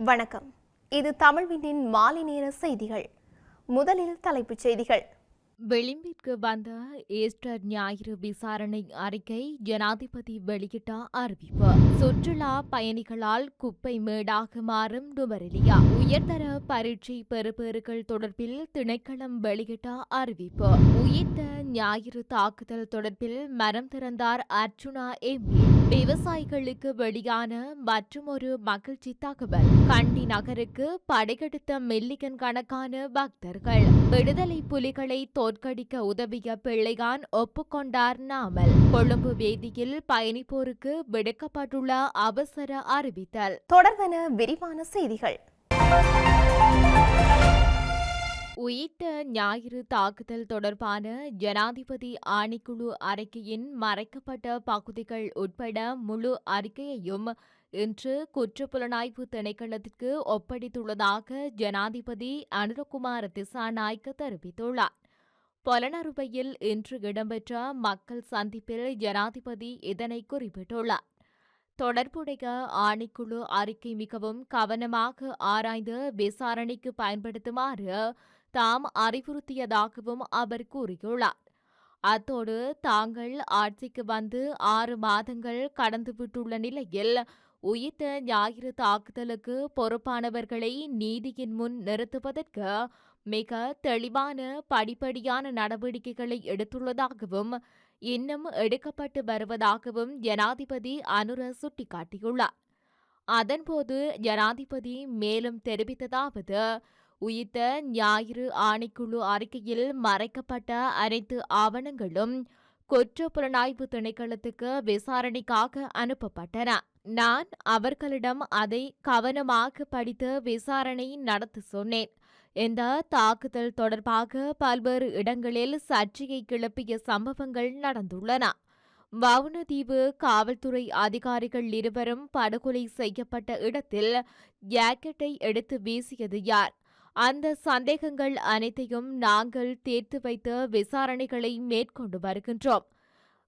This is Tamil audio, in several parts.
வணக்கம். இது தமிழ்வினின் மாலை நேர செய்திகள். முதலில் தலைப்புச் செய்திகள். விளிம்பிற்கு வந்த ஈஸ்டர் ஞாயிறு விசாரணை அறிக்கை ஜனாதிபதி வெளியிட்ட அறிவிப்பு. சுற்றுலா பயணிகளால் குப்பை மேடாக மாறும் நுவரெலியா உயர்தர பரீட்சை பெறுபேறுகள் தொடர்பில் திணைக்களம் வெளியிட்ட அறிவிப்பு. உயிர்த்த ஞாயிறு தாக்குதல் தொடர்பில் மரம் திறந்தார் அர்ச்சுனா எம்பி விவசாயிகளுக்கு வெளியான மற்றுமொரு மகிழ்ச்சி தகவல். கண்டி நகருக்கு படையெடுத்த மில்லியன் கணக்கான பக்தர்கள். விடுதலை புலிகளை தோற்கடிக்க உதவிய பிள்ளையான் ஒப்புக்கொண்டார் நாமல். கொழும்பு வேதியில் பயணிப்போருக்கு விடுக்கப்பட்டுள்ள அவசர அறிவித்தல். தொடர்வன விரிவான செய்திகள். உயிர்த்த ஞாயிறு தாக்குதல் தொடர்பான ஜனாதிபதி ஆணைக்குழு அறிக்கையின் மறைக்கப்பட்ட பகுதிகள் உட்பட முழு அறிக்கையையும் இன்று குற்றப்புலனாய்வு திணைக்களத்திற்கு ஒப்படைத்துள்ளதாக ஜனாதிபதி அனுரகுமார திசாநாயக்க தெரிவித்துள்ளார். பொலனறுவையில் இன்று இடம்பெற்ற மக்கள் சந்திப்பில் ஜனாதிபதி இதனை குறிப்பிட்டுள்ளார். தொடர்புடைய ஆணைக்குழு அறிக்கை மிகவும் கவனமாக ஆராய்ந்து விசாரணைக்கு பயன்படுத்துமாறு தாம் அறிவுறுத்தியதாகவும் அவர் கூறியுள்ளார். அத்தோடு தாங்கள் ஆட்சிக்கு வந்து ஆறு மாதங்கள் கடந்துவிட்டுள்ள நிலையில் உயிர்த்த ஞாயிறு தாக்குதலுக்கு பொறுப்பானவர்களை நீதியின் முன் நிறுத்துவதற்கு மிக தெளிவான படிப்படியான நடவடிக்கைகளை எடுத்துள்ளதாகவும் இன்னும் எடுக்கப்பட்டு வருவதாகவும் ஜனாதிபதி அனுர சுட்டிக்காட்டியுள்ளார். அதன்போது ஜனாதிபதி மேலும் தெரிவித்ததாவது உயிர்த்த ஞாயிறு ஆணைக்குழு அறிக்கையில் மறைக்கப்பட்ட அனைத்து ஆவணங்களும் குற்ற புலனாய்வு திணைக்களத்துக்கு விசாரணைக்காக அனுப்பப்பட்டன. நான் அவர்களிடம் அதை கவனமாக படித்து விசாரணை நடத்த சொன்னேன். இந்த தாக்குதல் தொடர்பாக பல்வேறு இடங்களில் சர்ச்சையை கிளப்பிய சம்பவங்கள் நடந்துள்ளன. வவுனதீவு காவல்துறை அதிகாரிகள் இருவரும் படுகொலை செய்யப்பட்ட இடத்தில் ஜாக்கெட்டை எடுத்து வீசியது யார்? அந்த சந்தேகங்கள் அனைத்தையும் நாங்கள் தீர்த்து வைத்து விசாரணைகளை மேற்கொண்டு வருகின்றோம்.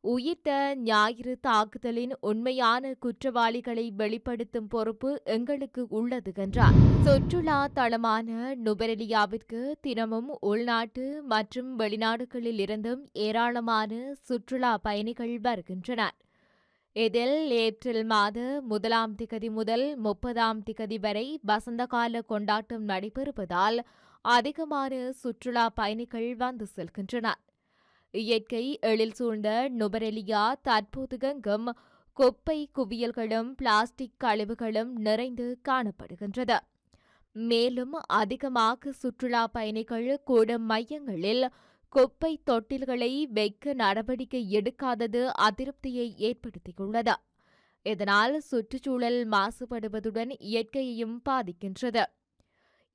உயிர்த்த ஞாயிறு தாக்குதலின் உண்மையான குற்றவாளிகளை வெளிப்படுத்தும் பொறுப்பு எங்களுக்கு உள்ளது என்றார். சுற்றுலா தளமான நுபரெலியாவிற்கு தினமும் உள்நாட்டு மற்றும் வெளிநாடுகளில் இருந்தும் ஏராளமான சுற்றுலா பயணிகள் வருகின்றனர். இதில் ஏப்ரல் மாத? முதலாம் திகதி முதல் முப்பதாம் திகதி வரை வசந்தகால கொண்டாட்டம் நடைபெறுவதால் அதிகமான சுற்றுலா பயணிகள் வந்து செல்கின்றனர் இயற்கை எழில் சூழ்ந்த நுபரெலியா தற்போது கங்கும் குப்பை குவியல்களும் பிளாஸ்டிக் கழிவுகளும் நிறைந்து காணப்படுகின்றது. மேலும் அதிகமாக சுற்றுலா பயணிகள் கூடும் மையங்களில் குப்பை தொட்டில்களை வைக்க நடவடிக்கை எடுக்காதது அதிருப்தியை ஏற்படுத்தியுள்ளது. இதனால் சுற்றுச்சூழல் மாசுபடுவதுடன் இயற்கையையும் பாதிக்கின்றது.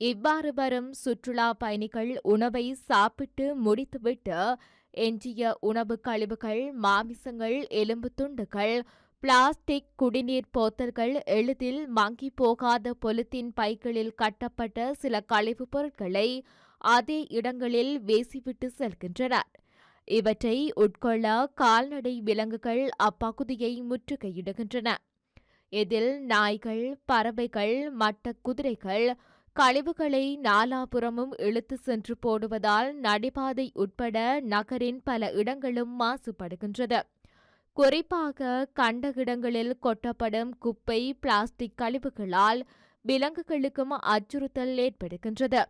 இவ்வாறு வரும் சுற்றுலா பயணிகள் உணவை சாப்பிட்டு முடித்துவிட்டு எஞ்சிய உணவு கழிவுகள் மாமிசங்கள் எலும்பு துண்டுகள் பிளாஸ்டிக் குடிநீர் போத்தல்கள் எளிதில் மங்கி போகாத பொலித்தீன் பைகளில் கட்டப்பட்ட சில கழிவுப் பொருட்களை அதே இடங்களில் வீசிவிட்டு செல்கின்றனர். இவற்றை உட்கொள்ள கால்நடை விலங்குகள் அப்பகுதியை முற்றுகையிடுகின்றன. இதில் நாய்கள் பறவைகள் மட்ட குதிரைகள் கழிவுகளை நாலாபுறமும் இழுத்து சென்று போடுவதால் நடைபாதை உட்பட நகரின் பல இடங்களும் மாசுபடுகின்றது. குறிப்பாக கண்ட இடங்களில் கொட்டப்படும் குப்பை பிளாஸ்டிக் கழிவுகளால் விலங்குகளுக்கும் அச்சுறுத்தல் ஏற்படுகின்றது.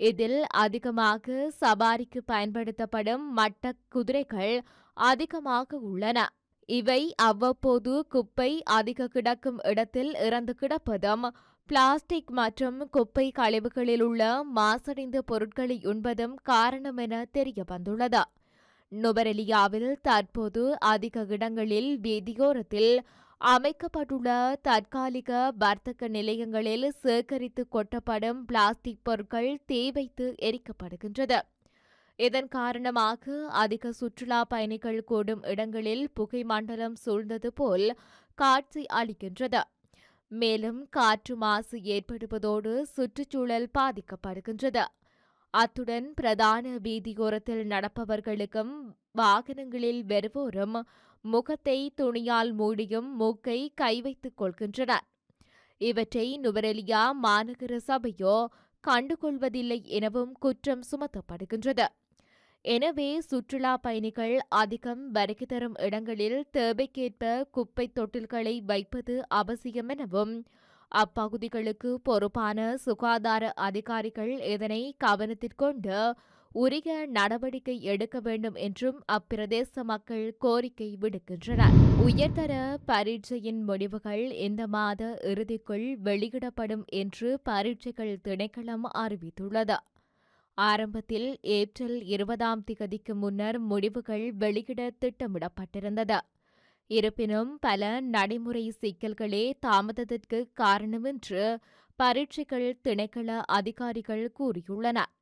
இதில் அதிகமாக சவாரிக்கு பயன்படுத்தப்படும் மட்ட குதிரைகள் அதிகமாக உள்ளன. இவை அவ்வப்போது குப்பை அதிக கிடக்கும் இடத்தில் இறந்து கிடப்பதும் பிளாஸ்டிக் மற்றும் குப்பை கழிவுகளில் உள்ள மாசடைந்த பொருட்களை உண்பதும் காரணம் என தெரிய வந்துள்ளது நுவரெலியாவில் தற்போது அதிக இடங்களில் வீதியோரத்தில் அமைக்கப்பட்டுள்ள தற்காலிக வர்த்தக நிலையங்களில் சேகரித்து கொட்டப்படும் பிளாஸ்டிக் பொருட்கள் தீ வைத்து எரிக்கப்படுகின்றது. இதன் காரணமாக அதிக சுற்றுலா பயணிகள் கூடும் இடங்களில் புகை மண்டலம் சூழ்ந்தது போல் காட்சி அளிக்கின்றது. மேலும் காற்று மாசு ஏற்படுவதோடு சுற்றுச்சூழல் பாதிக்கப்படுகின்றது. அத்துடன் பிரதான வீதியோரத்தில் நடப்பவர்களுக்கும் வாகனங்களில் வருவோரும் முகத்தை துணியால் மூடியும் மூக்கை கை வைத்துக் கொள்கின்றனர். இவற்றை நுவரெலியா மாநகர சபையோ கண்டுகொள்வதில்லை எனவும் குற்றம் சுமத்தப்படுகின்றது. எனவே சுற்றுலா பயணிகள் அதிகம் வருகை தரும் இடங்களில் தேவைக்கேற்ப குப்பை தொட்டில்களை வைப்பது அவசியம் எனவும் அப்பகுதிகளுக்கு பொறுப்பான சுகாதார அதிகாரிகள் இதனை கவனத்திற்கொண்டு உரிய நடவடிக்கை எடுக்க வேண்டும் என்றும் அப்பிரதேச மக்கள் கோரிக்கை விடுக்கின்றனர். உயர்தர பரீட்சையின் முடிவுகள் இந்த மாத இறுதிக்குள் வெளியிடப்படும் என்று பரீட்சைகள் திணைக்களம் அறிவித்துள்ளது. ஆரம்பத்தில் ஏப்ரல் இருபதாம் திகதிக்கு முன்னர் முடிவுகள் வெளியிட திட்டமிடப்பட்டிருந்தது. இருப்பினும் பல நடைமுறை சிக்கல்களே தாமதத்திற்கு காரணம் என்று பரீட்சைகள் திணைக்கள அதிகாரிகள் கூறியுள்ளனர்.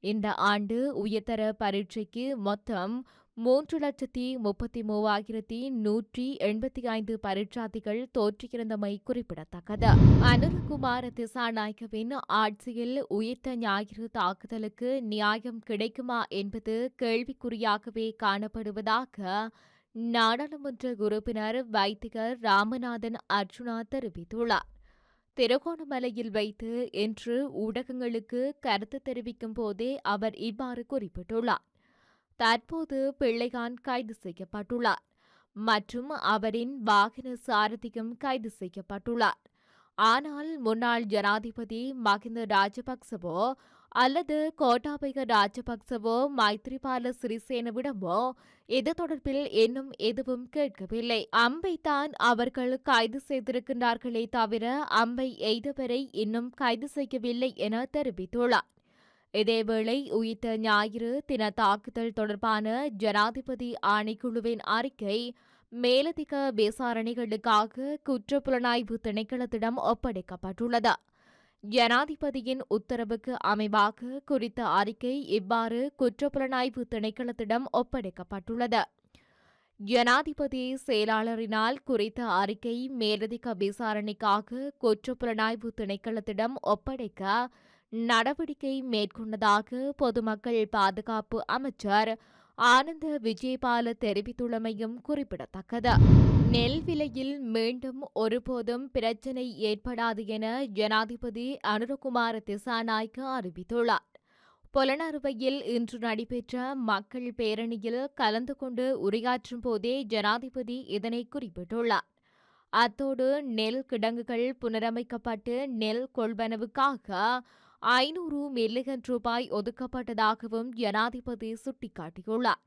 இந்த ஆண்டு உயர்தர பரீட்சைக்கு மொத்தம் மூன்று லட்சத்தி முப்பத்தி மூவாயிரத்தி நூற்றி எண்பத்தி ஐந்து பரீட்சார்த்திகள் தோற்றியிருந்தமை குறிப்பிடத்தக்கது. அனுரகுமார திசாநாயகவின் ஆட்சியில் உயிர்த்த ஞாயிறு தாக்குதலுக்கு நியாயம் கிடைக்குமா என்பது கேள்விக்குறியாகவே காணப்படுவதாக நாடாளுமன்ற உறுப்பினர் வைத்திகர் ராமநாதன் அர்ஜுனா தெரிவித்துள்ளார். திருகோணமலையில் வைத்து இன்று ஊடகங்களுக்கு கருத்து தெரிவிக்கும் போதே அவர் இவ்வாறு குறிப்பிட்டுள்ளார். தற்போது பிள்ளைகான் கைது செய்யப்பட்டுள்ளார் மற்றும் அவரின் வாகன சாரதியும் கைது செய்யப்பட்டுள்ளார். ஆனால் முன்னாள் ஜனாதிபதி மகிந்த ராஜபக்சவோ அல்லது கோட்டாபய ராஜபக்சவோ மைத்ரிபால சிறிசேனவிடமோ இது தொடர்பில் இன்னும் எதுவும் கேட்கவில்லை. அம்பைத்தான் அவர்கள் கைது செய்திருக்கின்றார்களே தவிர அம்பை எய்தவரை இன்னும் கைது செய்யவில்லை என தெரிவித்துள்ளார். இதேவேளை உயிர்த்த ஞாயிறு தின தாக்குதல் தொடர்பான ஜனாதிபதி ஆணைக்குழுவின் அறிக்கை மேலதிக விசாரணைகளுக்காக குற்றப்புலனாய்வு திணைக்களத்திடம் ஒப்படைக்கப்பட்டுள்ளது. ஜனாதிபதியின் உத்தரவுக்கு அமைவாக குறித்த அறிக்கை இவ்வாறு குற்றப்புலனாய்வு திணைக்களத்திடம் ஒப்படைக்கப்பட்டுள்ளது. ஜனாதிபதி செயலாளரினால் குறித்த அறிக்கை மேலதிக விசாரணைக்காக குற்றப்புலனாய்வு திணைக்களத்திடம் ஒப்படைக்க நடவடிக்கை மேற்கொண்டதாக பொதுமக்கள் பாதுகாப்பு அமைச்சர் ஆனந்த விஜயபால தெரிவித்துள்ளமையும் குறிப்பிடத்தக்கது. நெல் விலையில் மீண்டும் ஒருபோதும் பிரச்சினை ஏற்படாது என ஜனாதிபதி அனுரகுமார திசாநாய்க்கு அறிவித்துள்ளார். பொலனறுவையில் இன்று நடைபெற்ற மக்கள் பேரணியில் கலந்து கொண்டு உரையாற்றும் போதே ஜனாதிபதி இதனை குறிப்பிட்டுள்ளார். அத்தோடு நெல் கிடங்குகள் புனரமைக்கப்பட்டு நெல் கொள்வனவுக்காக ஐநூறு மில்லியன் ரூபாய் ஒதுக்கப்பட்டதாகவும் ஜனாதிபதி சுட்டிக்காட்டியுள்ளார்.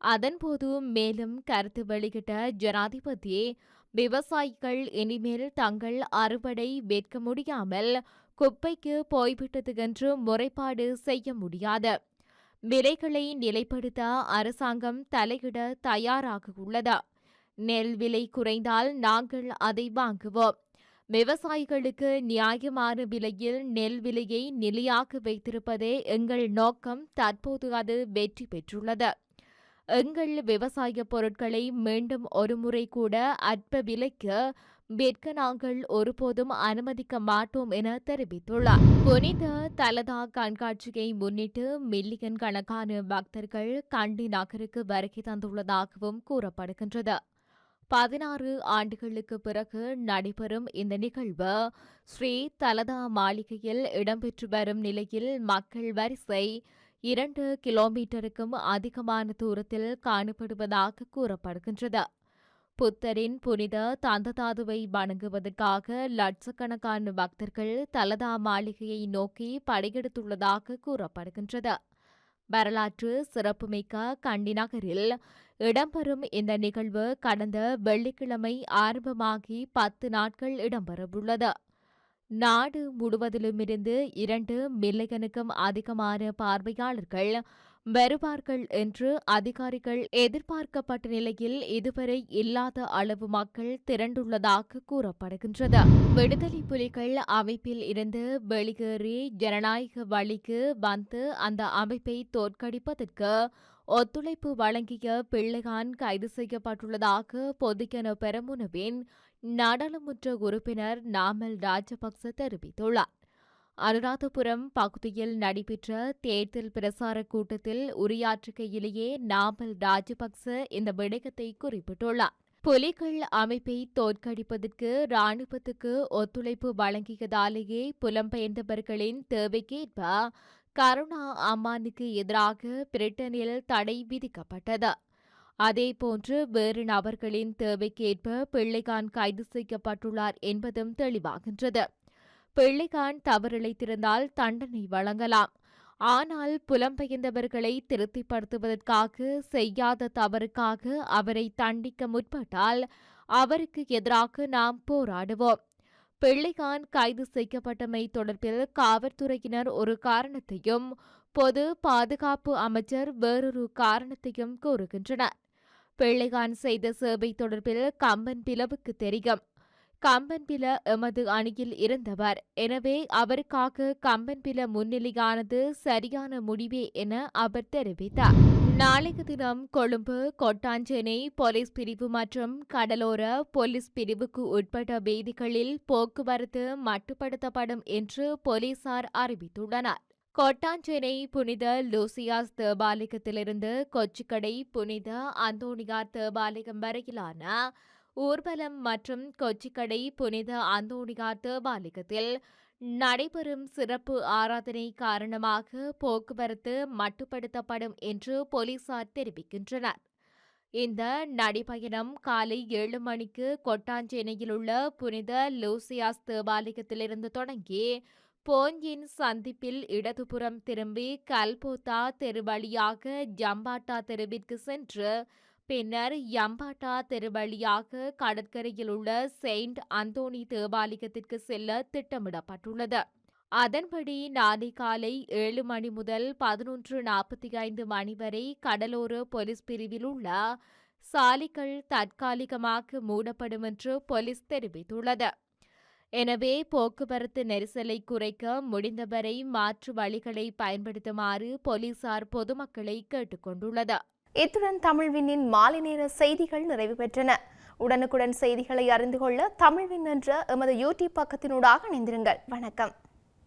அதன்போது மேலும் கருத்து வெளியிட்ட ஜனாதிபதி விவசாயிகள் இனிமேல் தங்கள் அறுவடை விற்க முடியாமல் குப்பைக்கு போய்விட்டது என்று முறைப்பாடு செய்ய முடியாது. விலைகளை நிலைப்படுத்த அரசாங்கம் தலையிட தயாராக உள்ளது. நெல் விலை குறைந்தால் நாங்கள் அதை வாங்குவோம். விவசாயிகளுக்கு நியாயமான விலையில் நெல் விலையை நிலையாக வைத்திருப்பதே எங்கள் நோக்கம். தற்போது அது வெற்றி பெற்றுள்ளது. எங்கள் விவசாய பொருட்களை மீண்டும் ஒருமுறை கூட அற்ப விலைக்கு விற்க நாங்கள் ஒருபோதும் அனுமதிக்க மாட்டோம் என தெரிவித்துள்ளார். புனித தலதா கண்காட்சியை முன்னிட்டு மில்லியன் கணக்கான பக்தர்கள் கண்டி நகருக்கு வருகை தந்துள்ளதாகவும் கூறப்படுகின்றது. பதினாறு ஆண்டுகளுக்கு பிறகு நடைபெறும் இந்த நிகழ்வு ஸ்ரீ தலதா மாளிகையில் இடம்பெற்று வரும் நிலையில் மக்கள் வரிசை இரண்டு கிலோமீட்டருக்கும் அதிகமான தூரத்தில் காணப்படுவதாக கூறப்படுகின்றது. புத்தரின் புனித தந்ததாதுவை வணங்குவதற்காக லட்சக்கணக்கான பக்தர்கள் தலதா மாளிகையை நோக்கி படையெடுத்துள்ளதாக கூறப்படுகின்றது. வரலாற்று சிறப்புமிக்க கண்டி நகரில் இடம்பெறும் இந்த நிகழ்வு கடந்த வெள்ளிக்கிழமை ஆரம்பமாகி பத்து நாட்கள் இடம்பெறவுள்ளது. நாடு முழுவதிலுமிருந்து இரண்டு மில்லியனுக்கும் அதிகமான பார்வையாளர்கள் வருவார்கள் என்று அதிகாரிகள் எதிர்பார்க்கப்பட்ட நிலையில் இதுவரை இல்லாத அளவு மக்கள் திரண்டுள்ளதாக கூறப்படுகின்றது. விடுதலை புலிகள் அமைப்பில் இருந்து வெளியேறி ஜனநாயக வழிக்கு வந்து அந்த அமைப்பை தோற்கடிப்பதற்கு ஒத்துழைப்பு வழங்கிய பிள்ளைகான் கைது செய்யப்பட்டுள்ளதாக பொதுஜன பெரமுனவின் நாடாளுமன்ற உறுப்பினர் நாமல் ராஜபக்ச தெரிவித்துள்ளார். அனுராதபுரம் பகுதியில் நடைபெற்ற தேர்தல் பிரசார கூட்டத்தில் உரையாற்றுகையிலேயே நாமல் ராஜபக்ச இந்த விடயத்தை குறிப்பிட்டுள்ளார். புலிகள் அமைப்பை தோற்கடிப்பதற்கு ராணுவத்துக்கு ஒத்துழைப்பு வழங்கியதாலேயே புலம்பெயர்ந்தவர்களின் தேவைக்கேற்ப கருணா அம்மானுக்கு எதிராக பிரிட்டனில் தடை விதிக்கப்பட்டது. அதேபோன்று வேறு நபர்களின் தேவைக்கேற்ப பிள்ளைகான் கைது செய்யப்பட்டுள்ளார் என்பதும் தெளிவாகின்றது. பிள்ளைகான் தவறிழைத்திருந்தால் தண்டனை வழங்கலாம். ஆனால் புலம்பெயர்ந்தவர்களை திருப்திப்படுத்துவதற்காக செய்யாத தவறுக்காக அவரை தண்டிக்க முற்பட்டால் அவருக்கு எதிராக நாம் போராடுவோம். பிள்ளைகான் கைது செய்யப்பட்டமை தொடர்பில் காவல்துறையினர் ஒரு காரணத்தையும் பொது பாதுகாப்பு அமைச்சர் வேறொரு காரணத்தையும் கூறுகின்றனர். பிள்ளைகான் செய்த சேவை தொடர்பில் கம்பன் பிளவுக்கு தெரியும். கம்பன்பில எமது அணியில் இருந்தவர். எனவே அவருக்காக கம்பன்பில முன்னிலையானது சரியான முடிவே என அவர் தெரிவித்தார். நாளைய தினம் கொழும்பு கொட்டாஞ்சேனை போலீஸ் பிரிவு மற்றும் கடலோர போலீஸ் பிரிவுக்கு உட்பட்ட வீதிகளில் போக்குவரத்து மட்டுப்படுத்தப்படும் என்று போலீசார் அறிவித்துள்ளனர். கொட்டாஞ்சேனை புனித லூசியாஸ் தேவாலயத்திலிருந்து கொச்சிக்கடை புனித அந்தோனியார் தேவாலயம் வரையிலான ஊர்வலம் மற்றும் கொச்சிக்கடை புனித அந்தோணியார் தேவாலயத்தில் நடைபெறும் சிறப்பு ஆராதனை காரணமாக போக்குவரத்து மட்டுப்படுத்தப்படும் என்று போலீசார் தெரிவிக்கின்றனர். இந்த நடைபயணம் காலை ஏழு மணிக்கு கொட்டாஞ்சேனையில் உள்ள புனித லூசியாஸ் தேவாலயத்திலிருந்து தொடங்கி போஞ்சின் சந்திப்பில் இடதுபுறம் திரும்பி கல்போத்தா தெரு வழியாக ஜம்பாட்டா தெருவிற்கு சென்று பின்னர் யம்பாட்டா தெரு வழியாக கடற்கரையில் உள்ள செயின்ட் அந்தோனி தேவாலயத்திற்கு செல்ல திட்டமிடப்பட்டுள்ளது. அதன்படி நாளை காலை ஏழு மணி முதல் பதினொன்று நாற்பத்தி ஐந்து மணி வரை கடலோர போலீஸ் பிரிவில் உள்ள சாலைகள் தற்காலிகமாக மூடப்படும் என்று போலீஸ் தெரிவித்துள்ளது. எனவே போக்குவரத்து நெரிசலை குறைக்க முடிந்தவரை மாற்று வழிகளை பயன்படுத்துமாறு போலீசார் பொதுமக்களை கேட்டுக்கொண்டுள்ளது. இத்துடன் தமிழ்வினின் மாலை நேர செய்திகள் நிறைவு பெற்றன. உடனுக்குடன் செய்திகளை அறிந்து கொள்ள தமிழ்வின் என்ற எமது யூடியூப் பக்கத்தினூடாக இணைந்திருங்கள். வணக்கம்.